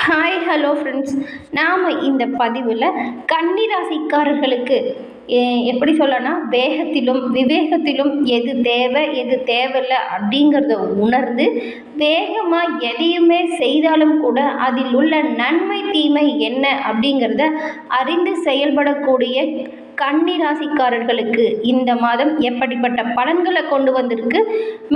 Hi hello friends நாம் இந்த பதிவில் கன்னிராசிக்காரர்களுக்கு எ- எப்படி சொல்லனா வேகத்திலும் விவேகத்திலும் எது தேவை எது தேவையில்லை அப்படிங்கிறத உணர்ந்து வேகமாக எதையுமே செய்தாலும் கூட அதில் உள்ள நன்மை தீமை என்ன அப்படிங்கிறத அறிந்து செயல்படக்கூடிய கன்னி ராசிக்காரர்களுக்கு இந்த மாதம் எப்படிப்பட்ட பலன்களை கொண்டு வந்திருக்கு?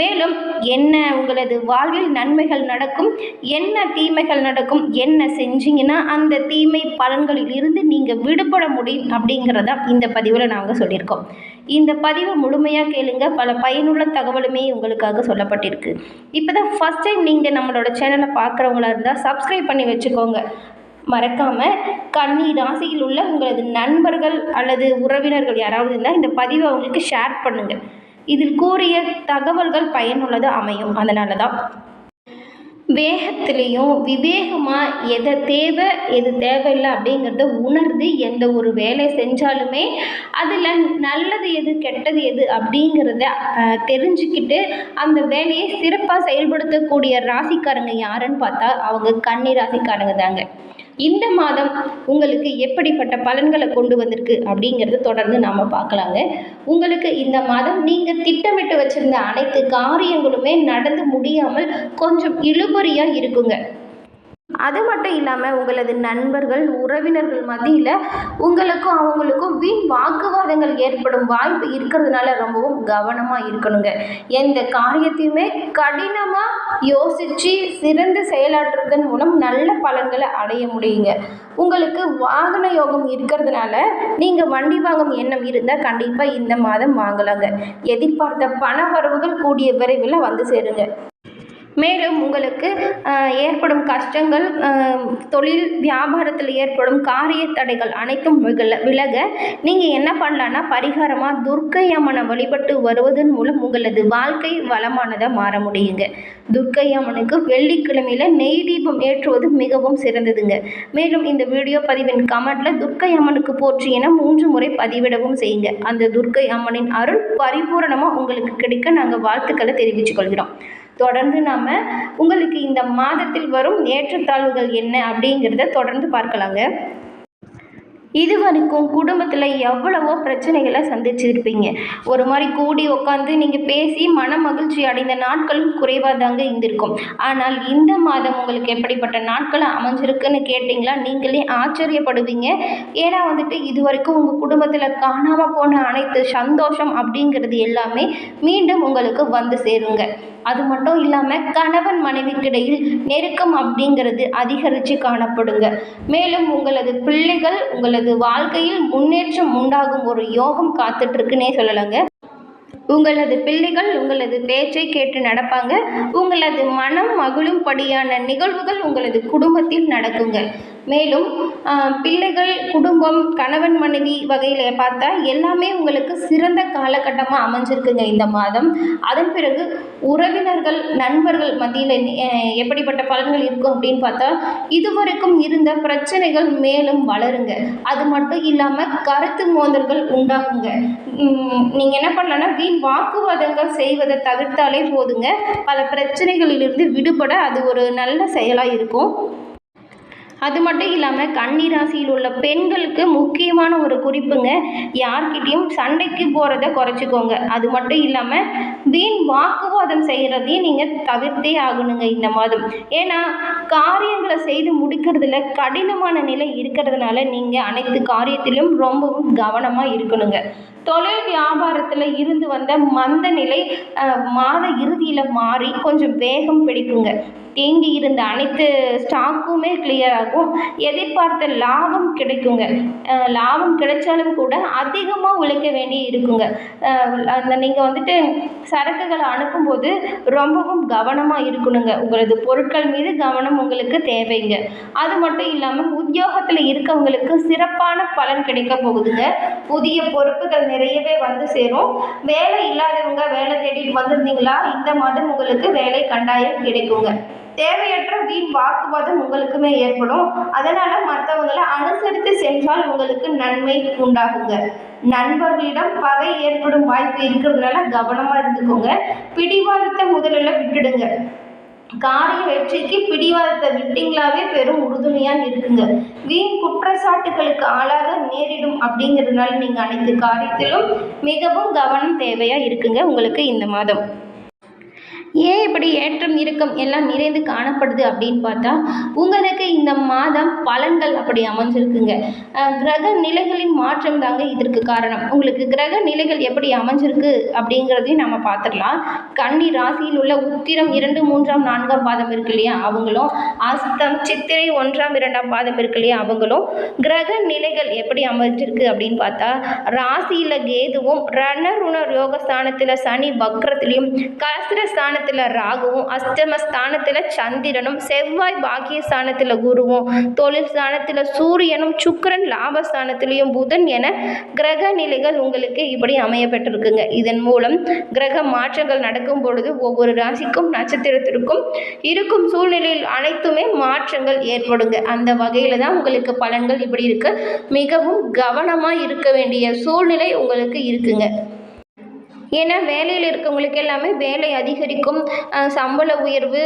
மேலும் என்ன உங்களது வாழ்வில் நன்மைகள் நடக்கும்? என்ன தீமைகள் நடக்கும்? என்ன செஞ்சீங்கன்னா அந்த தீமை பலன்களில் இருந்து நீங்கள் விடுபட முடியும் அப்படிங்கிறத இந்த பதிவில் நாங்கள் சொல்லியிருக்கோம். இந்த பதிவை முழுமையாக கேளுங்க. பல பயனுள்ள தகவலுமே உங்களுக்காக சொல்லப்பட்டிருக்கு. இப்போ தான் ஃபஸ்ட் டைம் நீங்கள் நம்மளோட சேனலை பார்க்குறவங்களா இருந்தால் சப்ஸ்கிரைப் பண்ணி வச்சுக்கோங்க. மறக்காமல் கன்னி ராசியில் உள்ள உங்களது நண்பர்கள் அல்லது உறவினர்கள் யாராவது இருந்தால் இந்த பதிவை அவங்களுக்கு ஷேர் பண்ணுங்கள் இதில் கூறிய தகவல்கள் பயனுள்ளது அமையும். அதனால தான் வேகத்திலையும் விவேகமாக எதை தேவை எது தேவையில்லை அப்படிங்கிறத உணர்ந்து எந்த ஒரு வேலை செஞ்சாலுமே அதில் நல்லது எது கெட்டது எது அப்படிங்கிறத தெரிஞ்சுக்கிட்டு அந்த வேலையை சிறப்பாக செயல்படுத்தக்கூடிய ராசிக்காரங்க யாருன்னு பார்த்தா அவங்க கன்னி ராசிக்காரங்க தாங்க. இந்த மாதம் உங்களுக்கு எப்படிப்பட்ட பலன்களை கொண்டு வந்திருக்கு அப்படிங்கிறத தொடர்ந்து நாம் பார்க்கலாங்க. உங்களுக்கு இந்த மாதம் நீங்கள் திட்டமிட்டு வச்சுருந்த அனைத்து காரியங்களுமே நடந்து முடியாமல் கொஞ்சம் இழுபறியாக இருக்குங்க. அது மட்டும் இல்லாமல் உங்களது நண்பர்கள் உறவினர்கள் மத்தியில் உங்களுக்கும் அவங்களுக்கும் வீண் வாக்குவாதங்கள் ஏற்படும் வாய்ப்பு இருக்கிறதுனால ரொம்பவும் கவனமாக இருக்கணுங்க. எந்த காரியத்தையுமே கடினமாக யோசித்து சிறந்து செயலாற்றுறதன் மூலம் நல்ல பலன்களை அடைய முடியுங்க. உங்களுக்கு வாகன யோகம் இருக்கிறதுனால நீங்கள் வண்டி வாங்கும் எண்ணம் இருந்தால் கண்டிப்பாக இந்த மாதம் வாங்கலாங்க. எதிர்பார்த்த பண வரவுகள் கூடிய விரைவில் வந்து சேருங்க. மேலும் உங்களுக்கு ஏற்படும் கஷ்டங்கள் தொழில் வியாபாரத்தில் ஏற்படும் காரிய தடைகள் அனைத்தும் விகல விலக நீங்கள் என்ன பண்ணலான்னா பரிகாரமாக துர்க்கை அம்மனை வழிபட்டு வருவதன் மூலம் உங்களது வாழ்க்கை வளமானதாக மாற முடியுங்க. துர்க்கை அம்மனுக்கு வெள்ளிக்கிழமையில் நெய் தீபம் ஏற்றுவது மிகவும் சிறந்ததுங்க. மேலும் இந்த வீடியோ பதிவின் கமெண்ட்டில் துர்க்கை அம்மனுக்கு போற்றி என மூன்று முறை பதிவிடவும் செய்யுங்க. அந்த துர்க்கை அம்மனின் அருள் பரிபூரணமாக உங்களுக்கு கிடைக்க நாங்கள் வாழ்த்துக்களை தெரிவித்துக் கொள்கிறோம் தொடர்ந்து நாம் உங்களுக்கு இந்த மாதத்தில் வரும் ஏற்றத்தாழ்வுகள் என்ன அப்படிங்கிறத தொடர்ந்து பார்க்கலாங்க. இது வரைக்கும் குடும்பத்தில் எவ்வளவோ பிரச்சனைகளை சந்திச்சிருப்பீங்க. ஒரு மாதிரி கூடி உட்காந்து நீங்கள் பேசி மன மகிழ்ச்சி அடைந்த நாட்களும் குறைவாக தாங்க இருந்திருக்கும். ஆனால் இந்த மாதம் உங்களுக்கு எப்படிப்பட்ட நாட்கள் அமைஞ்சிருக்குன்னு கேட்டிங்களா? நீங்களே ஆச்சரியப்படுவீங்க. ஏன்னா வந்துட்டு இது வரைக்கும் உங்கள் குடும்பத்தில் காணாமல் போன அனைத்து சந்தோஷம் அப்படிங்கிறது எல்லாமே மீண்டும் உங்களுக்கு வந்து சேருங்க. அது மட்டும் இல்லாமல் கணவன் மனைவிக்கிடையில் நெருக்கம் அப்படிங்கிறது அதிகரித்து காணப்படுங்க. மேலும் உங்களது பிள்ளைகள் உங்களது வாழ்க்கையில் முன்னேற்றம் உண்டாகும் ஒரு யோகம் காத்துட்ருக்குன்னே சொல்லலாங்க. உங்களது பிள்ளைகள் உங்களது பேச்சை கேட்டு நடப்பாங்க. உங்களது மனம் மகிழும்படியான நிகழ்வுகள் உங்களது குடும்பத்தில் நடக்குங்க. மேலும் பிள்ளைகள் குடும்பம் கணவன் மனைவி வகையில் பார்த்தா எல்லாமே உங்களுக்கு சிறந்த காலகட்டமாக அமைஞ்சிருக்குங்க இந்த மாதம். அதன் பிறகு உறவினர்கள் நண்பர்கள் மத்தியில் எப்படிப்பட்ட பலன்கள் இருக்கும் அப்படின்னு பார்த்தா இதுவரைக்கும் இருந்த பிரச்சனைகள் மேலும் வளருங்க. அது மட்டும் இல்லாமல் கருத்து மோதல்கள் உண்டாகுங்க. நீங்கள் என்ன பண்ணலான்னா வீண் வாக்குவாதங்கள் செய்வதை தவிர்த்தாலே போதுங்க. பல பிரச்சனைகளிலிருந்து விடுபட அது ஒரு நல்ல செயலாக இருக்கும். அது மட்டும் இல்லாமல் கன்னி ராசியில் உள்ள பெண்களுக்கு முக்கியமான ஒரு குறிப்புங்க. யார்கிட்டையும் சண்டைக்கு போகிறத குறைச்சிக்கோங்க. அது மட்டும் இல்லாமல் வீண் வாக்குவாதம் செய்கிறதையும் நீங்கள் தவிர்த்தே ஆகணுங்க இந்த மாதம். ஏன்னா காரியங்களை செய்து முடிக்கிறதுல கடினமான நிலை இருக்கிறதுனால நீங்கள் அனைத்து காரியத்திலும் ரொம்பவும் கவனமாக இருக்கணுங்க. தொழில் வியாபாரத்தில் இருந்து வந்த மந்த நிலை மாத இறுதியில் மாறி கொஞ்சம் வேகம் பிடிக்குங்க. தேங்கி இருந்த அனைத்து ஸ்டாக்குமே கிளியர் ஆகும். எதிர்பார்த்த லாபம் கிடைக்குங்க. லாபம் கிடைச்சாலும் கூட அதிகமாக உழைக்க வேண்டி இருக்குங்க. அந்த நீங்கள் வந்துட்டு சரக்குகளை அனுப்பும்போது ரொம்பவும் கவனமாக இருக்கணுங்க. உங்களது பொருட்கள் மீது கவனம் உங்களுக்கு தேவைங்க. அது மட்டும் இல்லாமல் உத்தியோகத்தில் இருக்கவங்களுக்கு சிறப்பான பலன் கிடைக்க போகுதுங்க. புதிய பொறுப்புகள் நிறையவே வந்து சேரும். வேலை இல்லாதவங்க வேலை தேடிட்டு வந்திருந்தீங்களா? இந்த மாதம் உங்களுக்கு வேலை கண்டாயம் கிடைக்குங்க. தேவையற்ற வீண் வாக்குவாதம் உங்களுக்குமே ஏற்படும். அதனால மற்றவங்களை அனுசரித்து சென்றால் உங்களுக்கு நன்மை உண்டாகுங்க. நண்பர்களிடம் பகை ஏற்படும் வாய்ப்பு இருக்கிறதுனால கவனமா இருந்துக்கோங்க. பிடிவாதத்தை முதலில் விட்டுடுங்க. காரிய வெற்றிக்கு பிடிவாதத்தை விட்டீங்களாவே பெரும் உறுதுணையாக இருக்குங்க. வீண் குற்றச்சாட்டுகளுக்கு ஆளாக நேரிடும் அப்படிங்கிறதுனால நீங்கள் அனைத்து காரியத்திலும் மிகவும் கவனம் தேவையாக இருக்குங்க. உங்களுக்கு இந்த மாதம். ஏன் இப்படி ஏற்றம் இறக்கம் எல்லாம் நிறைந்து காணப்படுது அப்படின்னு பார்த்தா உங்களுக்கு இந்த மாதம் பலன்கள் அப்படி அமைஞ்சிருக்குங்க. கிரக நிலைகளின் மாற்றம் தாங்க இதற்கு காரணம். உங்களுக்கு கிரக நிலைகள் எப்படி அமைஞ்சிருக்கு அப்படிங்கிறதையும் நம்ம பார்த்துடலாம். கன்னி ராசியில் உள்ள உத்திரம் இரண்டு மூன்றாம் நான்காம் பாதம் இருக்கு இல்லையா? அவங்களும் அஸ்தம் சித்திரை ஒன்றாம் இரண்டாம் பாதம் இருக்கு இல்லையா? அவங்களும் கிரக நிலைகள் எப்படி அமைஞ்சிருக்கு அப்படின்னு பார்த்தா ராசியில் கேதுவும் ரணருணர் யோகஸ்தானத்தில் சனி வக்ரத்திலையும் ஸ்தானத்தில் ராகுவும் அஷ்டமஸ்தானத்தில் சந்திரனும் செவ்வாய் பாக்கியஸ்தானத்தில் குருவும் தொழில் ஸ்தானத்தில் சூரியனும் சுக்கரன் லாபஸ்தானத்திலையும் புதன் என கிரக நிலைகள் உங்களுக்கு இப்படி அமையப்பட்டிருக்குங்க இதன் மூலம் கிரக மாற்றங்கள் நடக்கும் பொழுது ஒவ்வொரு ராசிக்கும் நட்சத்திரத்திற்கும் இருக்கும் சூழ்நிலையில் அனைத்துமே மாற்றங்கள் ஏற்படுங்க. அந்த வகையில் தான் உங்களுக்கு பலன்கள் இப்படி இருக்கு. மிகவும் கவனமாக இருக்க வேண்டிய சூழ்நிலை உங்களுக்கு இருக்குங்க. ஏன்னா வேலையில் இருக்கவங்களுக்கு எல்லாமே வேலை அதிகரிக்கும். சம்பள உயர்வு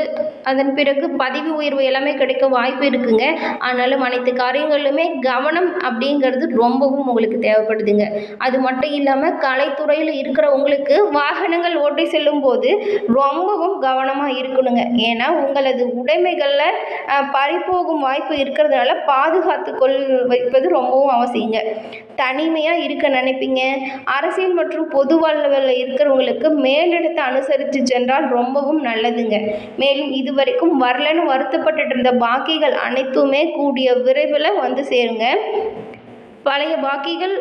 அதன் பிறகு பதவி உயர்வு எல்லாமே கிடைக்க வாய்ப்பு இருக்குங்க. ஆனாலும் அனைத்து காரியங்களிலுமே கவனம் அப்படிங்கிறது ரொம்பவும் உங்களுக்கு தேவைப்படுதுங்க. அது மட்டும் இல்லாமல் கலைத்துறையில் இருக்கிறவங்களுக்கு வாகனங்கள் ஓட்டி செல்லும் போது ரொம்பவும் கவனமாக இருக்கணுங்க. ஏன்னா உங்களது உடைமைகளில் பறிப்போகும் பறிபோகும் வாய்ப்பு இருக்கிறதுனால பாதுகாத்து கொள் வைப்பது ரொம்பவும் அவசியங்க. தனிமையாக இருக்க நினைப்பீங்க. அரசியல் மற்றும் பொது வாழ்வில் இருக்கிறவங்களுக்கு மேலிடத்தை அனுசரித்து சென்றால் ரொம்பவும் நல்லதுங்க. மேலும் இதுவரைக்கும் வரலன்னு வருத்தப்பட்டுட்டு இருந்த பாக்கிகள் அனைத்துமே கூடிய விரைவில் வந்து சேருங்க. பழைய பாக்கிகள்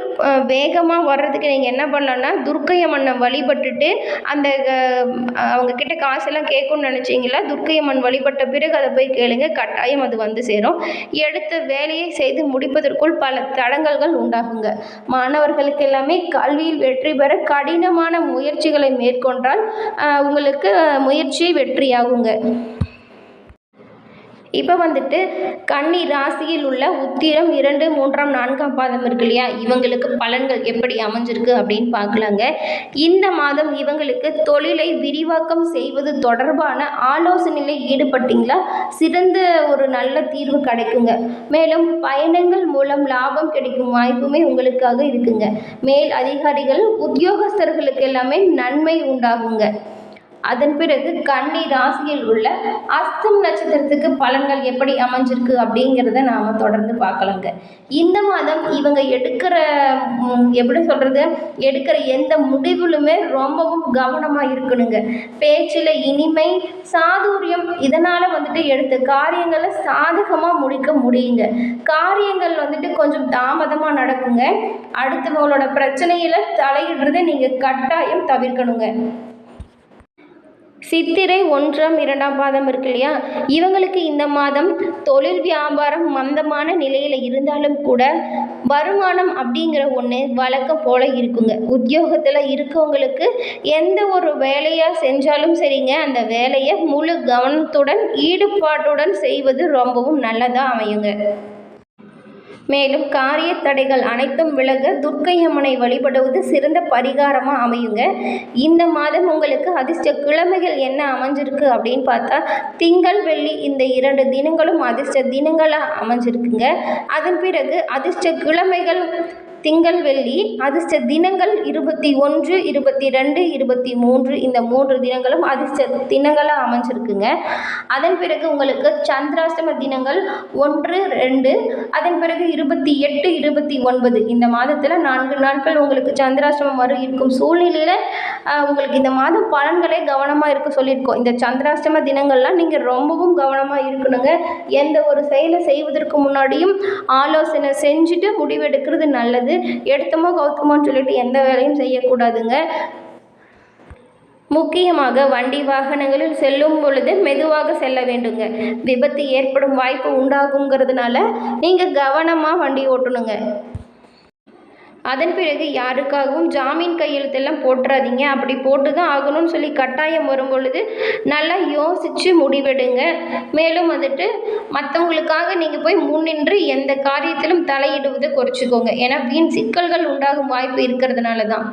வேகமாக வர்றதுக்கு நீங்கள் என்ன பண்ணலான்னா துர்க்கை அம்மனை வழிபட்டுட்டு அந்த அஹ், அவங்க கிட்ட காசெல்லாம் கேட்கணும்னு நினச்சிங்களா? துர்க்கை அம்மன் வழிபட்ட பிறகு அதை போய் கேளுங்க. கட்டாயம் அது வந்து சேரும். எடுத்த வேலையை செய்து முடிப்பதற்குள் பல தடங்கல்கள் உண்டாகுங்க. மாணவர்களுக்கு எல்லாமே கல்வியில் வெற்றி பெற கடினமான முயற்சிகளை மேற்கொண்டால் உங்களுக்கு முயற்சி வெற்றியாகுங்க. இப்போ வந்துட்டு கன்னி ராசியில் உள்ள உத்திரம் இரண்டு மூன்றாம் நான்காம் பாதம் இருக்கு இல்லையா? இவங்களுக்கு பலன்கள் எப்படி அமைஞ்சிருக்கு அப்படின்னு பார்க்கலாங்க. இந்த மாதம் இவங்களுக்கு தொழிலை விரிவாக்கம் செய்வது தொடர்பான ஆலோசனையில் ஈடுபட்டீங்களா? சிறந்த ஒரு நல்ல தீர்வு கிடைக்குங்க. மேலும் பயணங்கள் மூலம் லாபம் கிடைக்கும் வாய்ப்புமே உங்களுக்காக இருக்குங்க. மேல் அதிகாரிகள் உத்தியோகஸ்தர்களுக்கு எல்லாமே நன்மை உண்டாகுங்க. அதன் பிறகு கன்னி ராசியில் உள்ள அஸ்தம் நட்சத்திரத்துக்கு பலன்கள் எப்படி அமைஞ்சிருக்கு அப்படிங்கிறத நாம் தொடர்ந்து பார்க்கலாங்க. இந்த மாதம் இவங்க எடுக்கிற எப்படி சொல்கிறது எடுக்கிற எந்த முடிவிலுமே ரொம்பவும் கவனமாக இருக்கணுங்க. பேச்சில் இனிமை சாதுரியம் இதனால் வந்துட்டு எடுத்த காரியங்களை சாதகமாக முடிக்க முடியுங்க. காரியங்கள் வந்துட்டு கொஞ்சம் தாமதமாக நடக்குங்க. அடுத்தவங்களோட பிரச்சனையில் தலையிடுறதை நீங்கள் கட்டாயம் தவிர்க்கணுங்க. சித்திரை ஒன்றாம் இரண்டாம் பாதம் இருக்கு இல்லையா? இவங்களுக்கு இந்த மாதம் தொழில் வியாபாரம் மந்தமான நிலையில் இருந்தாலும் கூட வருமானம் அப்படிங்கிற ஒன்று வழக்கம் போல இருக்குங்க. உத்தியோகத்தில் இருக்கவங்களுக்கு எந்த ஒரு வேலையாக செஞ்சாலும் சரிங்க. அந்த வேலையை முழு கவனத்துடன் ஈடுபாட்டுடன் செய்வது ரொம்பவும் நல்லதாக அமையுங்க. மேலும் காரிய தடைகள் அனைத்தும் விலக துர்க்கையம்மனை வழிபடுவது சிறந்த பரிகாரமாக அமையுங்க. இந்த மாதம் உங்களுக்கு அதிர்ஷ்ட கிழமைகள் என்ன அமைஞ்சிருக்கு அப்படின்னு பார்த்தா திங்கள் வெள்ளி இந்த இரண்டு தினங்களும் அதிர்ஷ்ட தினங்களாக அமைஞ்சிருக்குங்க. அதன் பிறகு அதிர்ஷ்ட கிழமைகள் திங்கள் வெள்ளி அதிர்ஷ்ட தினங்கள் இருபத்தி ஒன்று இருபத்தி ரெண்டு இருபத்தி மூன்று இந்த மூன்று தினங்களும் அதிர்ஷ்ட தினங்களாக அமைஞ்சிருக்குங்க. அதன் பிறகு உங்களுக்கு சந்திராஷ்டம தினங்கள் ஒன்று ரெண்டு அதன் பிறகு இருபத்தி எட்டு இருபத்தி ஒன்பது. இந்த மாதத்தில் நான்கு நாட்கள் உங்களுக்கு சந்திராஷ்டமம் வரும் இருக்கும் சூழ்நிலையில் உங்களுக்கு இந்த மாதம் பலன்களே கவனமாக இருக்க சொல்லியிருக்கோம். இந்த சந்திராஷ்டம தினங்கள்லாம் நீங்கள் ரொம்பவும் கவனமாக இருக்கணுங்க. எந்த ஒரு செயலை செய்வதற்கு முன்னாடியும் ஆலோசனை செஞ்சுட்டு முடிவெடுக்கிறது நல்லது. எடுத்தமோ கவுத்தமோன்னு சொல்லிட்டு எந்த வேலையும் செய்யக்கூடாதுங்க. முக்கியமாக வண்டி வாகனங்களில் செல்லும் பொழுது மெதுவாக செல்ல வேண்டுங்க. விபத்து ஏற்படும் வாய்ப்பு உண்டாகுங்கிறதுனால நீங்கள் கவனமாக வண்டி ஓட்டணுங்க. அதன் பிறகு யாருக்காகவும் ஜாமீன் கையெழுத்தெல்லாம் போட்டுறாதீங்க அப்படி போட்டு தான் ஆகணும்னு சொல்லி கட்டாயம் வரும் பொழுது நல்லா யோசித்து முடிவெடுங்க. மேலும் வந்துட்டு மற்றவங்களுக்காக நீங்கள் போய் முன்னின்று எந்த காரியத்திலும் தலையிடுவதை குறைச்சிக்கோங்க. ஏன்னா வீண் சிக்கல்கள் உண்டாகும் வாய்ப்பு இருக்கிறதுனால தான்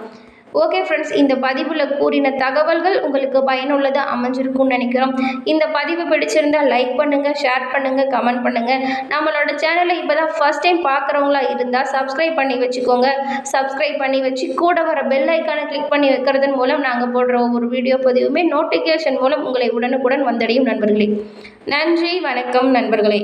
ஓகே ஃப்ரெண்ட்ஸ் இந்த பதிவில் கூறின தகவல்கள் உங்களுக்கு பயனுள்ளதாக அமைஞ்சிருக்கும்னு நினைக்கிறோம். இந்த பதிவு பிடிச்சிருந்தால் லைக் பண்ணுங்கள் ஷேர் பண்ணுங்கள் கமெண்ட் பண்ணுங்கள் நம்மளோட சேனலை இப்போ தான் ஃபஸ்ட் டைம் பார்க்குறவங்களா இருந்தால் சப்ஸ்கிரைப் பண்ணி வச்சுக்கோங்க. சப்ஸ்கிரைப் பண்ணி வச்சு கூட வர பெல் ஐக்கானை கிளிக் பண்ணி வைக்கிறதன் மூலம் நாங்கள் போடுற ஒவ்வொரு வீடியோ பதிவுமே நோட்டிஃபிகேஷன் மூலம் உங்களை உடனுக்குடன் வந்தடையும் நண்பர்களே. நன்றி வணக்கம் நண்பர்களே.